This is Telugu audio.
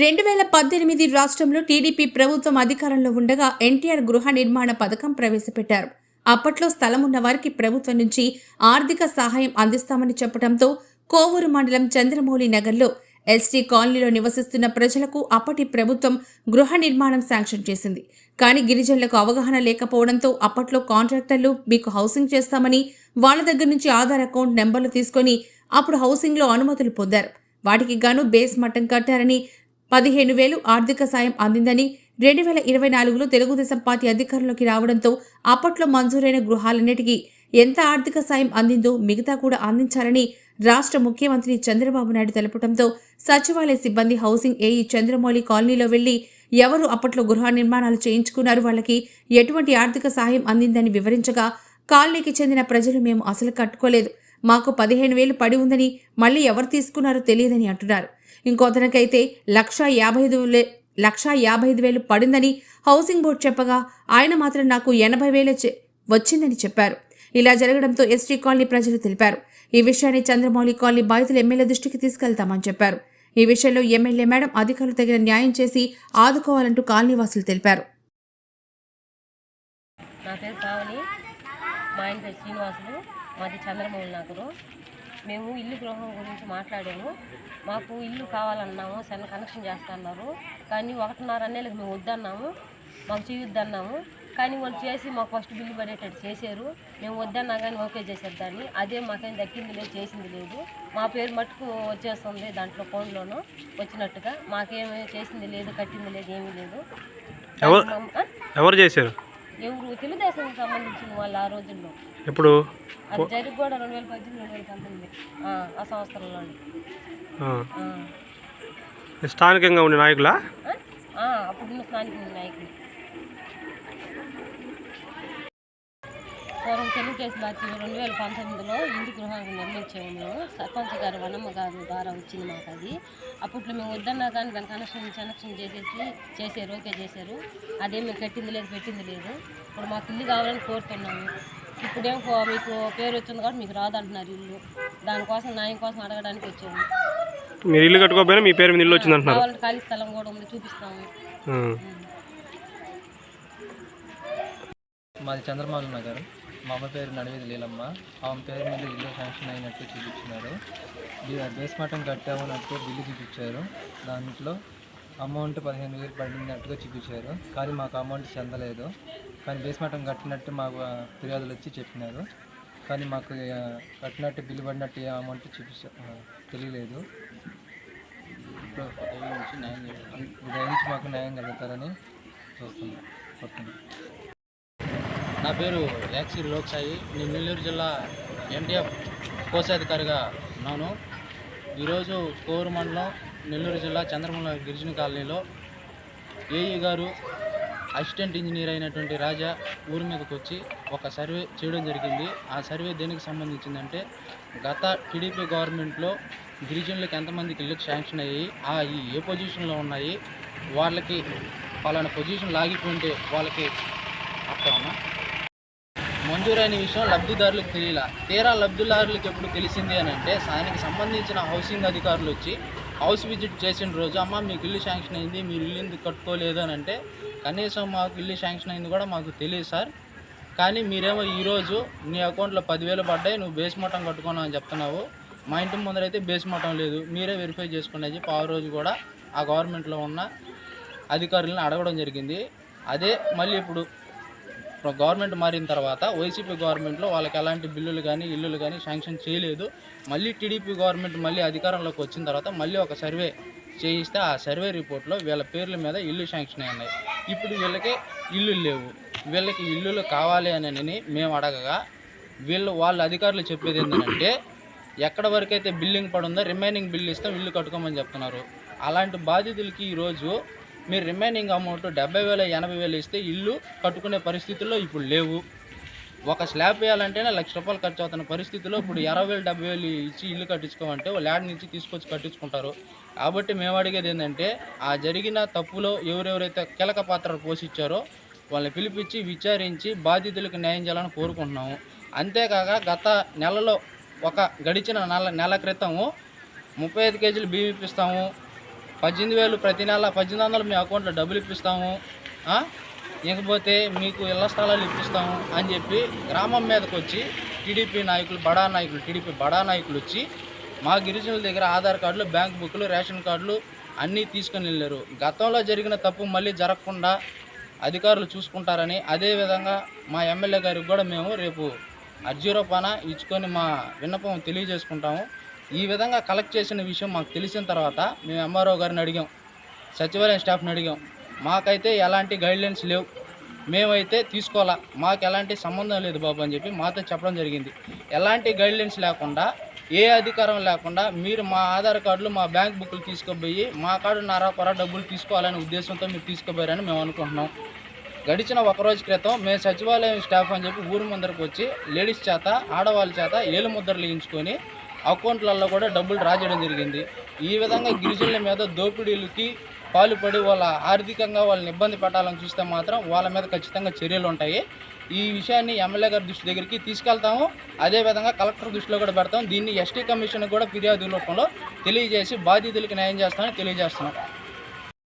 రెండు వేల పద్దెనిమిది రాష్ట్రంలో టీడీపీ ప్రభుత్వం అధికారంలో ఉండగా ఎన్టీఆర్ గృహ నిర్మాణ పథకం ప్రవేశపెట్టారు. అప్పట్లో స్థలం ఉన్న వారికి ప్రభుత్వం నుంచి ఆర్థిక సహాయం అందిస్తామని చెప్పడంతో కోవూరు మండలం చంద్రమౌళి నగర్లో ఎస్టీ కాలనీలో నివసిస్తున్న ప్రజలకు అప్పటి ప్రభుత్వం గృహ నిర్మాణం శాంక్షన్ చేసింది. కానీ గిరిజనులకు అవగాహన లేకపోవడంతో అప్పట్లో కాంట్రాక్టర్లు మీకు హౌసింగ్ చేస్తామని వాళ్ళ దగ్గర నుంచి ఆధార్ అకౌంట్ నెంబర్లు తీసుకొని అప్పుడు హౌసింగ్లో అనుమతులు పొందారు. వాటికి గాను బేస్ మట్టం కట్టారని పదిహేను వేలు ఆర్థిక సాయం అందిందని రెండు వేల ఇరవై నాలుగులో తెలుగుదేశం పార్టీ అధికారంలోకి రావడంతో అప్పట్లో మంజూరైన గృహాలన్నిటికీ ఎంత ఆర్థిక సాయం అందిందో మిగతా కూడా అందించాలని రాష్ట్ర ముఖ్యమంత్రి చంద్రబాబు నాయుడు తెలపడంతో సచివాలయ సిబ్బంది హౌసింగ్ ఏఈ చంద్రమౌళి కాలనీలో వెళ్ళి ఎవరు అప్పట్లో గృహ నిర్మాణాలు చేయించుకున్నారు వాళ్ళకి ఎటువంటి ఆర్థిక సాయం అందిందని వివరించగా కాలనీకి చెందిన ప్రజలు మేము అసలు కట్టుకోలేదు. మాకు పదిహేను వేలు పడి ఉందని మళ్ళీ ఎవరు తీసుకున్నారో తెలియదని అంటున్నారు. ఇంకొతనికైతే లక్ష యాభై ఐదు లక్ష యాభై ఐదు వేలు పడిందని హౌసింగ్ బోర్డు చెప్పగా ఆయన మాత్రం నాకు ఎనభై వేలే వచ్చిందని చెప్పారు. ఇలా జరగడంతో ఎస్టీ కాలనీ ప్రజలు తెలిపారు. ఈ విషయాన్ని చంద్రమౌళి కాలనీ బాధితులు ఎమ్మెల్యే దృష్టికి తీసుకెళ్తామని చెప్పారు. ఈ విషయంలో ఎమ్మెల్యే మేడం అధికారులు తగిన న్యాయం చేసి ఆదుకోవాలంటూ కాలనీవాసులు తెలిపారు. నా పేరు పావని. మా శ్రీనివాసులు. మాది చంద్రమౌళి నాకు మేము ఇల్లు గృహం గురించి మాట్లాడాము. మాకు ఇల్లు కావాలన్నాము సన్న కనెక్షన్ చేస్తున్నారు. కానీ ఒకటిన్నర నెలలకు మేము వద్దన్నాము మాకు చేయొద్దన్నాము. కానీ వాళ్ళు చేసి మాకు ఫస్ట్ బిల్లు పడేటట్టు చేశారు. మేము వద్దన్నా కానీ ఓకే చేశారు దాన్ని. అదే మాకేం దక్కింది లేదు చేసింది లేదు. మా పేరు మట్టుకు వచ్చేస్తుంది దాంట్లో ఫోన్లోనూ వచ్చినట్టుగా. మాకేమీ చేసింది లేదు కట్టింది లేదు ఏమీ లేదు? ఎవరు చేశారు? ఎవరు తెలుగుదేశం సంబంధించిన వాళ్ళు ఆ రోజుల్లో. ఇప్పుడు అది జరిగి కూడా రెండు వేల పద్దెనిమిది రెండు వేల పంతొమ్మిది. ఆ, సంవత్సరంలో స్థానికంగా ఉండే నాయకులా? అప్పుడున్న స్థానిక నాయకులు. పూర్వం తెలుగుదేశం పార్టీ రెండు వేల పంతొమ్మిదిలో ఇంటి గృహాన్ని నిర్మించాము మేము. సర్పంచ్ గారు వనమ్మ గారు ద్వారా వచ్చింది మాకు అది. అప్పట్లో మేము వద్దన్నా కానీ దాని కనెక్షన్ కనెక్షన్ చేసేసి చేశారు ఓకే చేశారు. అదేమి కట్టింది లేదు పెట్టింది లేదు. ఇప్పుడు మాకు ఇల్లు కావాలని కోరుతున్నాము. ఇప్పుడేం కో- మీకు పేరు వచ్చింది కాబట్టి మీకు రాదంటున్నారు ఇల్లు. దానికోసం న్యాయం కోసం అడగడానికి వచ్చాము. మీరు ఇల్లు కట్టుకోకపోయినా మీ పేరు మీద ఇల్లు వచ్చింది అంటున్నారు. కావాలంటే ఖాళీ స్థలం కూడా ఉంది చూపిస్తాము. మాది చంద్రమౌళి నగర్. మా అమ్మ పేరు నడివేది లీలమ్మ. ఆమె పేరు మీద ఇల్లు శాంక్షన్ అయినట్టు చూపించినారు. బేస్ మటం కట్టామన్నట్టు బిల్లు చూపించారు. దాంట్లో అమౌంట్ పదిహేను వేలు పడినట్టుగా చూపించారు. కానీ మాకు అమౌంట్ చెందలేదు. కానీ బేస్ మటం కట్టినట్టు మాకు ఫిర్యాదులు వచ్చి చెప్పినారు. కానీ మాకు కట్టినట్టు బిల్లు పడినట్టు ఏ అమౌంట్ చూపించ తెలియలేదు. ఇప్పుడు దయించి మాకు న్యాయం కలుగుతారని చూస్తున్నాం. నా పేరు లేక్సిరి లోక్సాయి. నేను నెల్లూరు జిల్లా ఎన్టీఎఫ్ కోశాధికారిగా ఉన్నాను. ఈరోజు కోరు మండలం నెల్లూరు జిల్లా చంద్రమల గిరిజన కాలనీలో ఏఈ గారు అసిస్టెంట్ ఇంజనీర్ అయినటువంటి రాజా ఊరి మీదకి వచ్చి ఒక సర్వే చేయడం జరిగింది. ఆ సర్వే దేనికి సంబంధించిందంటే గత టీడీపీ గవర్నమెంట్లో గిరిజనులకు ఎంతమందికి ఇల్లు శాంక్షన్ అయ్యాయి ఆ ఈ ఏ పొజిషన్లో ఉన్నాయి వాళ్ళకి పలానా పొజిషన్ లాగిపోయింటే వాళ్ళకి అర్థమా మంజూరైన విషయం లబ్ధిదారులకు తెలియలా. తీరా లబ్ధిదారులకు ఎప్పుడు తెలిసింది అని అంటే దానికి సంబంధించిన హౌసింగ్ అధికారులు వచ్చి హౌస్ విజిట్ చేసిన రోజు అమ్మ మీకు ఇల్లు శాంక్షన్ అయింది మీరు ఇల్లు ఎందుకు కట్టుకోలేదు? అని అంటే కనీసం మాకు ఇల్లు శాంక్షన్ అయింది కూడా మాకు తెలియదు సార్. కానీ మీరేమో ఈరోజు నీ అకౌంట్లో పదివేలు పడ్డాయి నువ్వు బేస్ మటం కట్టుకున్నావు అని చెప్తున్నావు. మా ఇంటి ముందరైతే బేస్ మటం లేదు. మీరే వెరిఫై చేసుకోండి అని చెప్పి ఆ రోజు కూడా ఆ గవర్నమెంట్లో ఉన్న అధికారులను అడగడం జరిగింది. అదే మళ్ళీ ఇప్పుడు గవర్నమెంట్ మారిన తర్వాత వైసీపీ గవర్నమెంట్లో వాళ్ళకి ఎలాంటి బిల్లులు కానీ ఇల్లులు కానీ శాంక్షన్ చేయలేదు. మళ్ళీ టీడీపీ గవర్నమెంట్ మళ్ళీ అధికారంలోకి వచ్చిన తర్వాత మళ్ళీ ఒక సర్వే చేయిస్తే ఆ సర్వే రిపోర్ట్లో వీళ్ళ పేర్ల మీద ఇల్లు శాంక్షన్ అయి ఉన్నాయి ఇప్పుడు వీళ్ళకి ఇల్లు లేవు. వీళ్ళకి ఇల్లులు కావాలి అని మేము అడగగా వీళ్ళు వాళ్ళ అధికారులు చెప్పేది ఏంటంటే ఎక్కడ వరకు అయితే బిల్లింగ్ పడుందో రిమైనింగ్ బిల్లు ఇస్తాం ఇల్లు కట్టుకోమని చెప్తున్నారు. అలాంటి బాధితులకి ఈరోజు మీరు రిమైనింగ్ అమౌంట్ డెబ్బై వేల ఎనభై వేలు ఇస్తే ఇల్లు కట్టుకునే పరిస్థితుల్లో ఇప్పుడు లేవు. ఒక స్లాబ్ వేయాలంటేనే లక్ష రూపాయలు ఖర్చు అవుతున్న పరిస్థితిలో ఇప్పుడు ఇరవై వేలు డెబ్బై వేలు ఇచ్చి ఇల్లు కట్టించుకోమంటే వాళ్ళు యాడ్ నుంచి తీసుకొచ్చి కట్టించుకుంటారు. కాబట్టి మేము అడిగేది ఏంటంటే ఆ జరిగిన తప్పులో ఎవరెవరైతే కీలక పాత్ర పోషించారో వాళ్ళని పిలిపించి విచారించి బాధితులకు న్యాయం చేయాలని కోరుకుంటున్నాము. అంతేకాక గత నెలలో ఒక గడిచిన నెల నెల క్రితము ముప్పై ఐదు కేజీలు బియ్యం ఇప్పిస్తాము పద్దెనిమిది వేలు ప్రతి నెల పద్దెనిమిది వందలు మీ అకౌంట్లో డబ్బులు ఇప్పిస్తాము. ఇకపోతే మీకు ఇళ్ళ స్థలాలు ఇప్పిస్తాము అని చెప్పి గ్రామం మీదకి వచ్చి టీడీపీ నాయకులు బడా నాయకులు టీడీపీ బడా నాయకులు వచ్చి మా గిరిజనుల దగ్గర ఆధార్ కార్డులు బ్యాంక్ బుక్లు రేషన్ కార్డులు అన్నీ తీసుకొని వెళ్ళారు. గతంలో జరిగిన తప్పు మళ్ళీ జరగకుండా అధికారులు చూసుకుంటారని అదేవిధంగా మా ఎమ్మెల్యే గారికి కూడా మేము రేపు అర్జీ రూపాన ఇచ్చుకొని మా విన్నపం తెలియజేసుకుంటాము. ఈ విధంగా కలెక్ట్ చేసిన విషయం మాకు తెలిసిన తర్వాత మేము ఎంఆర్ఓ గారిని అడిగాం సచివాలయం స్టాఫ్ని అడిగాం. మాకైతే ఎలాంటి గైడ్లైన్స్ లేవు. మేమైతే తీసుకోవాలా మాకు ఎలాంటి సంబంధం లేదు బాబు అని చెప్పి మాతో చెప్పడం జరిగింది. ఎలాంటి గైడ్లైన్స్ లేకుండా ఏ అధికారం లేకుండా మీరు మా ఆధార్ కార్డులు మా బ్యాంక్ బుక్లు తీసుకుపోయి మా కాడు నారా కొర డబ్బులు తీసుకోవాలనే ఉద్దేశంతో మీరు తీసుకుపోయారని మేము అనుకుంటున్నాం. గడిచిన ఒక రోజు క్రితం మేము సచివాలయం స్టాఫ్ అని చెప్పి ఊరి ముందరకు వచ్చి లేడీస్ చేత ఆడవాళ్ళ చేత ఏలు ముద్రలు వేయించుకొని అకౌంట్లలో కూడా డబ్బులు డ్రా చేయడం జరిగింది. ఈ విధంగా గిరిజనుల మీద దోపిడీలకి పాలుపడి వాళ్ళ ఆర్థికంగా వాళ్ళని ఇబ్బంది పెట్టాలని చూస్తే మాత్రం వాళ్ళ మీద ఖచ్చితంగా చర్యలు ఉంటాయి. ఈ విషయాన్ని ఎమ్మెల్యే గారి దృష్టి దగ్గరికి తీసుకెళ్తాము. అదేవిధంగా కలెక్టర్ దృష్టిలో కూడా పెడతాం. దీన్ని ఎస్టీ కమిషన్ కూడా ఫిర్యాదు రూపంలో తెలియజేసి బాధితులకు న్యాయం చేస్తామని తెలియజేస్తున్నాం.